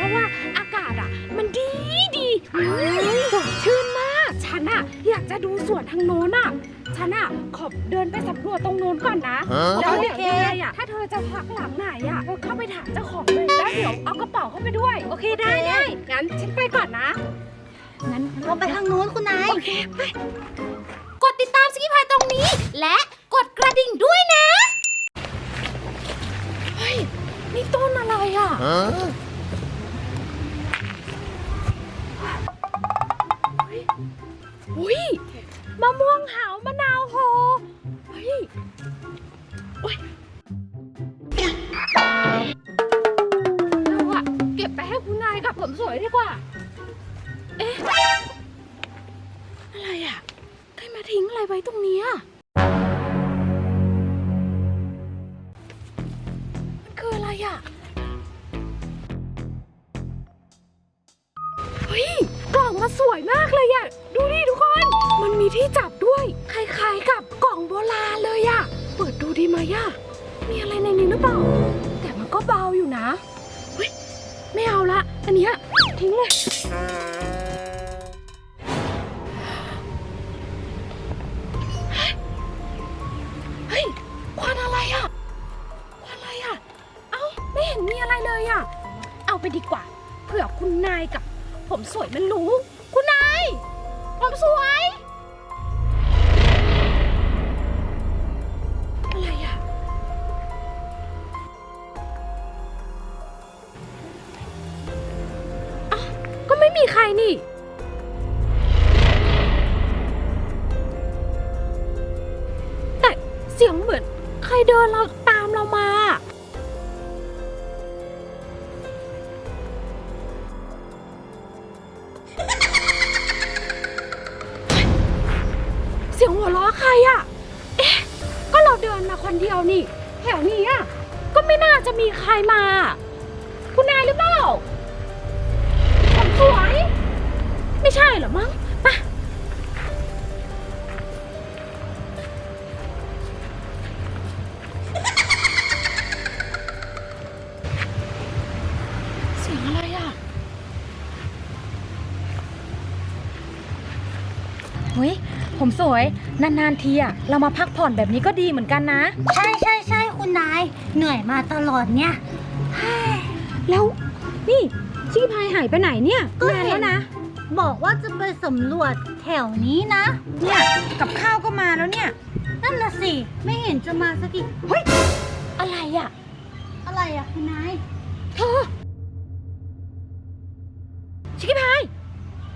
ราะว่าอากาศอะ มันดีดีอืมสดชื่นมาก ฉันอะอยากจะดูสวนทางโน้นอะ ฉันอะขอเดินไปสำรวจตรงโน้นก่อนนะ แล้วเดี๋ยวยังไงอะ ถ้าเธอจะพักหลังไหนอะเธอเข้าไปถามเจ้าของเลยแล้วเดี๋ยวเอากระเป๋าเข้าไปด้วย โอเคได้ได้งั้นฉันไปก่อนนะ งั้นเราไปทางนู้นคุณนาย โอเคไปกดติดตามสกิพายตรงนี้ และกดกระดิ่งด้วยนะ เฮ้ย นี่ต้นอะไรอะ เอ๊ะ อะไรอะ ใครมาทิ้งอะไรไว้ตรงเนี้ยมันคืออะไรอะ เฮ้ย กล่องมาสวยมากเลยอะ ดูดิทุกคน มันมีที่จับด้วย คล้ายๆกับกล่องโบราณเลยอะ เปิดดูดีไหมอะ มีอะไรในนี้หรือเปล่า แต่มันก็เบาอยู่นะ เฮ้ย ไม่เอาละ อันเนี้ยทิ้งเลย เฮ้ยควันอะไรอะควันอะไรอะเอ้า ไม่เห็นมีอะไรเลยอะเอาไปดีกว่า เผื่อคุณนายกับผมสวยมันรู้ รมา คุณนายหรือเปล่าผมสวย ไม่ใช่เหรอมั้งไปะเสียงอะไรอะเฮ้ย ผมสวย นาน ๆ ทีอะเรามาพักผ่อนแบบนี้ก็ดีเหมือนกันนะ ใช่ใช่ใช่คุณ นาย เหนื่อยมาตลอดเนี่ยแล้วนี่ชี้พายหายไปไหนเนี่ยก็นานเห็แล้วนนะ บอกว่าจะไปสำรวจแถวนี้นะ เนี่ยกับข้าวก็มาแล้วเนี่ย นั่นน่ะสิ ไม่เห็นจะมาสักทีอะไรอะอะไรอะคุณนาย เธอชิคกี้พาย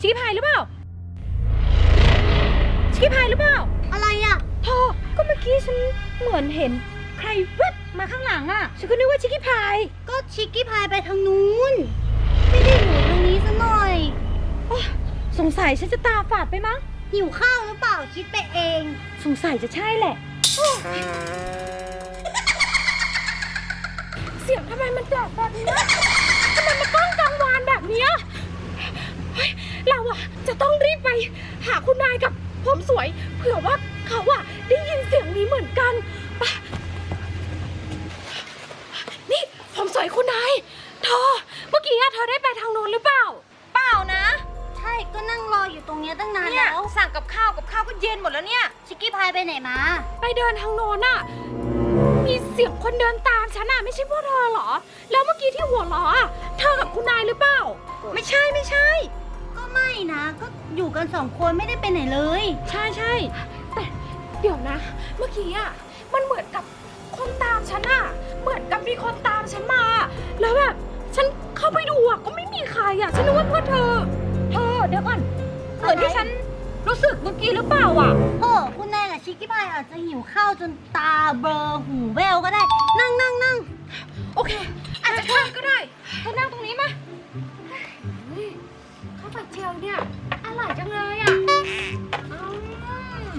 ชิคกี้พายหรือเปล่าชิคกี้พายหรือเปล่าอะไรอะเธอก็เมื่อกี้ฉันเหมือนเห็นใค รแวบมาข้างหลังอะฉันก็นึกว่าชิคกี้พาย ก็ชิคกี้พายไปทางนู้น ไม่ได้อยู่ทางนี้ซะหน่อยสงสัยฉันจะตาฝาดไปมั้ง หิวข้าวหรือเปล่าคิดไปเอง สงสัยจะใช่แหละ เสียงทำไมมันแปลกแบบเนี้ยทำไมมันก้องกัางโน้นอะมีเสียงคนเดินตามฉันอะไม่ใช่พวกเธอเหรอ แล้วเมื่อกี้ที่หัวล้ออะเธอกับคุณนายหรือเปล่า ไม่ใช่ไม่ใช่ ก็ไม่นะ ก็อยู่กันสองคนไม่ได้ไปไหนเลย ใช่ใช่แต่เดี๋ยวนะ เมื่อกี้อะมันเหมือนกับคนตามฉันอะเหมือนกับมีคนตามฉันมา แล้วแบบฉันเข้าไปดูอะก็ไม่มีใครอะฉันนึกว่าพวกเธอ เธอเดี๋ยวก่อนเหมือนที่ฉัน รู้สึกเมื่อกี้หรือเปล่าอะโอ้คุณนายกับชิคกี้พายอาจจะหิวข้าวจนตาเบลอหูแววก็ได้ นั่งนั่งนั่งโอเค อาจจะใช่ก็ได้เธอนั่งตรงนี้มาเฮ้ยข้าวผัดเจียวเนี่ยอร่อยจังเลยอะอืม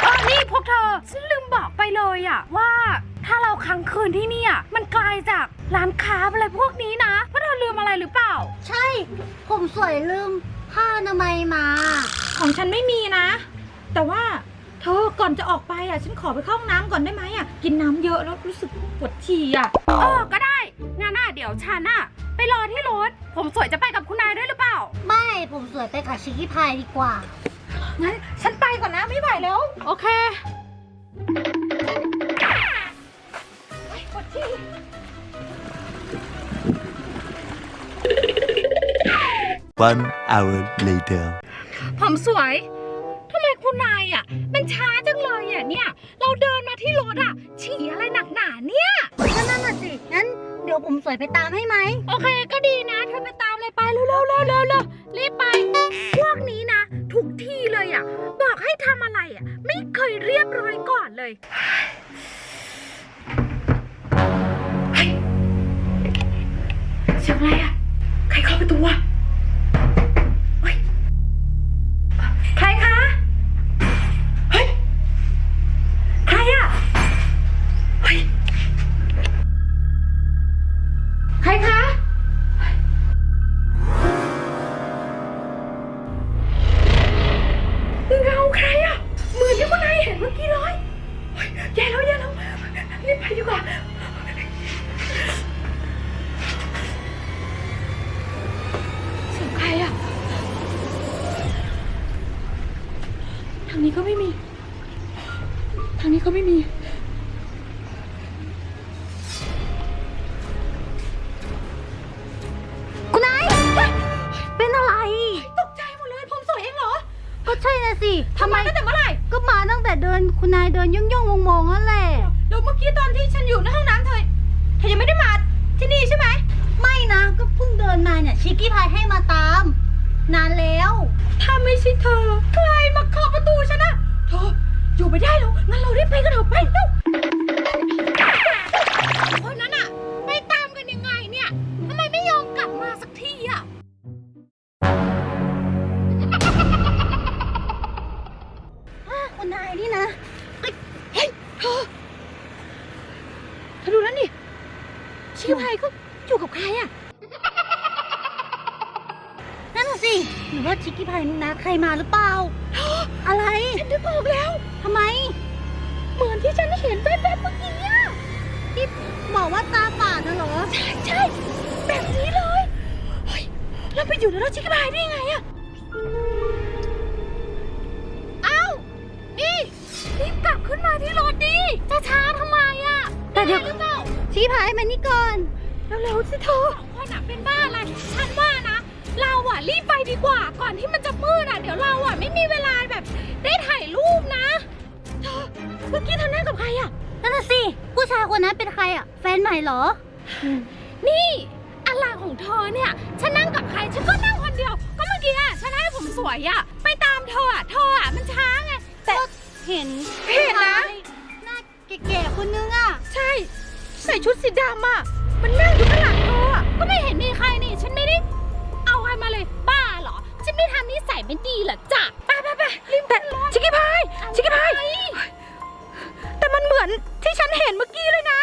เออนี่พวกเธอฉันลืมบอกไปเลยอะว่าถ้าเราค้างคืนที่เนี่ยมันไกลจากร้านค้าอะไรพวกนี้นะพวกเธอลืมอะไรหรือเปล่า ใช่ ผมสวยลืมผ้าอนามัยมา ของฉันไม่มีนะ แต่ว่าเธอก่อนก่อนจะออกไปอะ ฉันขอไปเข้าห้องน้ำก่อนได้ไหมอะ กินน้ำเยอะแล้วรู้สึกปวดฉี่อะ เออ ก็ได้งั้นอะเดี๋ยวฉันอะไปรอที่รถ ผมสวยจะไปกับคุณนายด้วยหรือเปล่า ไม่ผมสวยไปกับชิคกี้พายดีกว่า งั้นฉันไปก่อนนะไม่ไหวแล้ว โอเคปวดฉี่ One hour later. ผมสวยทำไมคุณนายอะ มันช้าจังเลยอะเนี่ย เราเดินมาที่รถอะ ฉี่อะไรหนักหนาเนี่ย ก็นั่นน่ะสิงั้นเดี๋ยวผมสวยไปตามให้ไหม โอเคก็ดีนะเธอไปตามเลยไปเร็วเร็วเร็วเร็วเร็วรีบไป พวกนี้นะทุกที่เลยอะ บอกให้ทำอะไรอะ ไม่เคยเรียบร้อยก่อนเลย เสียงอะไรอะ ใครเข้าประตูอะ ใค ก็ไม่มี คุณนาย เป็นอะไร ตกใจหมดเลย ผมสวยเองเหรอก็ใช่นะสิทำไมตั้งแต่เมื่อไหร่ก็มาตั้งแต่เดินคุณนายเดินย่องย่องๆมองๆนั่นแหละแล้วเมื่อกี้ตอนที่ฉันอยู่ในห้องน้ำเธอ เธอยังไม่ได้มาที่นี่ใช่ไหม ไม่นะ ก็เพิ่งเดินมาเนี่ย ชิคกี้พายให้มาตาม นานแล้ว ถ้าไม่ใช่เธอ ใครมาเคาะประตูฉันอะเธออยู่ ไม่ได้แล้วงั้นเรารีบไปกันเถอะไปเร็ว ฉันเห็นแวบๆเมื่อกี้อะที่บอกว่าตาฝาดน่ะเหรอ ใช่ใช่แบบนี้เลยเฮ้ยแล้วไปอยู่ในรถชิคกี้พายได้ยังไงอะเอ้านี่รีบกลับขึ้นมาที่รถดิจะช้าทำไมอะแต่เดี๋ยว หรือเปล่าชิคกี้พายมานี่ก่อนเร็วๆสิเธอ สองคนอะเป็นบ้าอะไรฉันว่านะ เราอะรีบไปดีกว่าก่อนที่มันจะมืดอะเดี๋ยวเราอะไม่มีเวลาแบบได้ถ่ายรูปนะ เธอเมื่อกี้เธอนั่งกับใครอะนั่นน่ะสิ ผู้ชายคนนั้นเป็นใครอะ แฟนใหม่เหรอ นี่อะไรของเธอเนี่ย ฉันนั่งกับใคร ฉันก็นั่งคนเดียว ก็เมื่อกี้อะฉันให้ผมสวยอะไปตามเธออะเธออะมันช้าไง แต่เห็นเห็นนะ หน้าแก่ๆคนนึงอะ ใช่ ใส่ชุดสีดำอะมันนั่งอยู่ข้างหลังเธออะก็ไม่เห็นมีใครนี่ ฉันไม่ได้ เอาใครมาเลย บ้าเหรอ ฉันไม่ทำนิสัยไม่ดีเหรอจ๊ะไปไปไปรีบแต่ชิคกี้พายชิคกี้พายแต่ มันเหมือนที่ฉันเห็นเมื่อกี้เลยนะ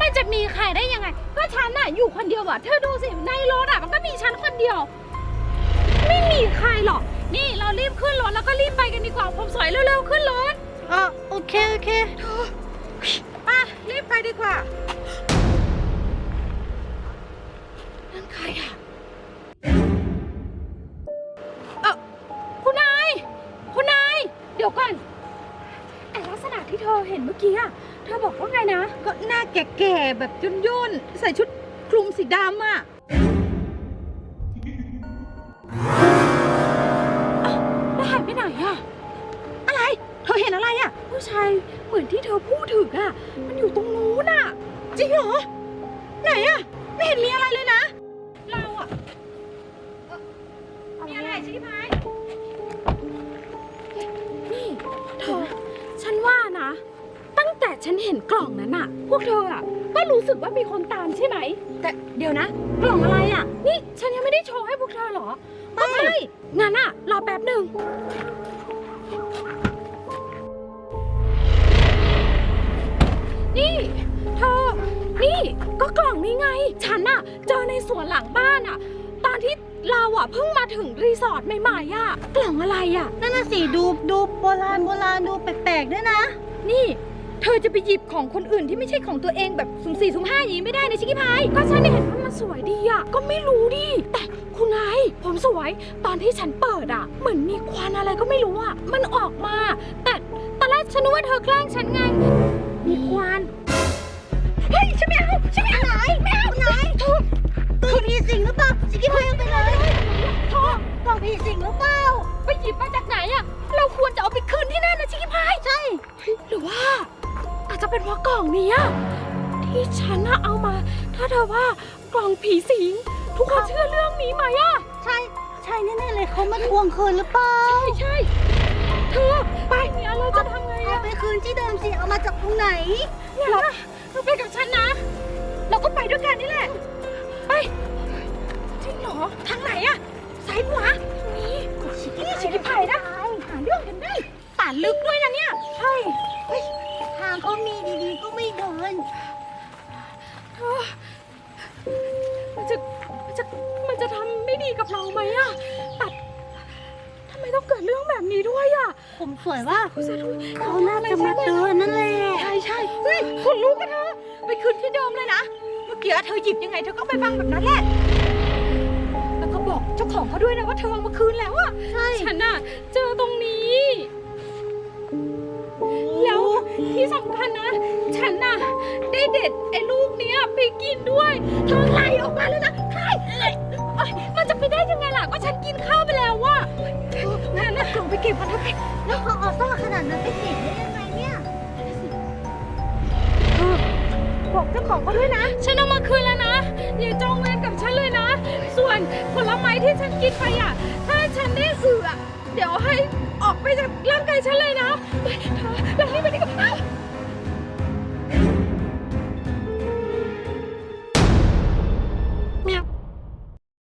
มันจะมีใครได้ยังไง ก็ฉันน่ะอยู่คนเดียวอะเธอดูสิในรถอะมันก็มีฉันคนเดียว ไม่มีใครหรอก นี่เรารีบขึ้นรถแล้วก็รีบไปกันดีกว่าผมสวยเร็วๆขึ้นรถอะโอเคโอเคไปรีบไปดีกว่านั่นใครอะ นเมื่อกี้อะเธอบอกว่าไงนะ ก็หน้าแก่ๆแบบย่นๆ ใส่ชุดคลุมสีดำอะแล้วหายไปไหนอะอะไร เธอเห็นอะไรอะผู้ชายเหมือนที่เธอพูดถึงอะมันอยู่ตรงนู้นอะจริงเหรอ ไหนอะไม่เห็นมีอะไรเลยนะ เราอะมีอะไรชิคกี้พายนี่เธอฉันว่านะ ตั้งแต่ฉันเห็นกล่องนั้นอะพวกเธออะก็รู้สึกว่ามีคนตามใช่ไหม แต่เดี๋ยวนะ กล่องอะไรอะนี่ฉันยังไม่ได้โชว์ให้พวกเธอเหรอไม่งั้นอะรอแป๊บหนึ่งนี่เธอ นี่ก็กล่องนี้ไง ฉันอะเจอในสวนหลังบ้านอะตอนที่เราอะเพิ่งมาถึงรีสอร์ทใหม่ๆอะกล่องอะไรอะนั่นน่ะสิดูดูโบราณโบราณดูแปลกๆด้วยนะ นี่ เธอจะไปหยิบของคนอื่นที่ไม่ใช่ของตัวเองแบบสุ่มสี่สุ่มห้าอย่างนี้ไม่ได้นะชิคกี้พาย ก็ฉันเห็นว่ามันสวยดีอะก็ไม่รู้ดิ แต่คุณนายผมสวยตอนที่ฉันเปิดอะเหมือนมีควันอะไรก็ไม่รู้อะมันออกมา แต่ตอนแรกฉันนึกว่าเธอแกล้งฉันไง มีควัน เฮ้ยฉันไม่เอาฉันไม่เอาไหนไม่เอาไหนเธอตัวผีสิงหรือเปล่าชิคกี้พายเอาไปเลยเธอกล่องผีสิงหรือเปล่าไปหยิบมาจากไหนอะเราควรจะเอาไปคืนที่นั่นนะชิคกี้พายใช่หรือว่า อาจจะเป็นเพราะกล่องเนี้ยที่ฉันน่ะเอามา ถ้าเธอว่ากล่องผีสิง ทุกคนเชื่อเรื่องนี้ไหมอะใช่ ใช่แน่ๆเลยเขามาทวงคืนหรือเปล่า ใช่ใช่เธอไปเนี่ยเราจะทำไงเอาอะไปคืนที่เดิมสิ เอามาจากตรงไหน เนี่ยเราเราไปกับฉันนะ เราก็ไปด้วยกันนี่แหละ ไปจริงเหรอทางไหนอะซ้ายขวานี่นี่ชิคกี้พายนะหาเรื่องกันได้ป่าลึกด้วย เดินเธอ มันจะ มันจะ มันจะทำไม่ดีกับเราไหมอะแต่ทำไมต้องเกิดเรื่องแบบนี้ด้วยอะผมสวยว่าคุณจะรู้เขาน่าจะมาเตือนนั่นแหละใช่ใช่เฮ้ยคนรู้กันเธอ ไปคืนที่เดิมเลยนะ เมื่อกี้เธอหยิบยังไงเธอก็ไปฟังแบบนั้นแหละ แล้วก็บอกเจ้าของเขาด้วยนะว่าเธอเอามาคืนแล้วอะใช่ ฉันอะเจอตรงนี้แล้ว ที่สำคัญนะ ฉันน่ะได้เด็ดไอ้ลูกเนี้ยไปกินด้วยเธอไหลออกมาแล้วนะใครมันจะไปได้ยังไงล่ะ ก็ฉันกินข้าวไปแล้วว่ะงั้นกลงไปเก็บมันเถอะแล้วเขาเอาซ่าขนาดนั้นไปเก็บได้ยังไงเนี่ยบอกเจ้าของเขาด้วยนะ ฉันเอามาคืนแล้วนะ อย่าจองเวรกับฉันเลยนะ ส่วนผลไม้ที่ฉันกินไปอะ ถ้าฉันได้เสือเดี๋ยวให้ออกไปจากร่างกายฉันเลยนะ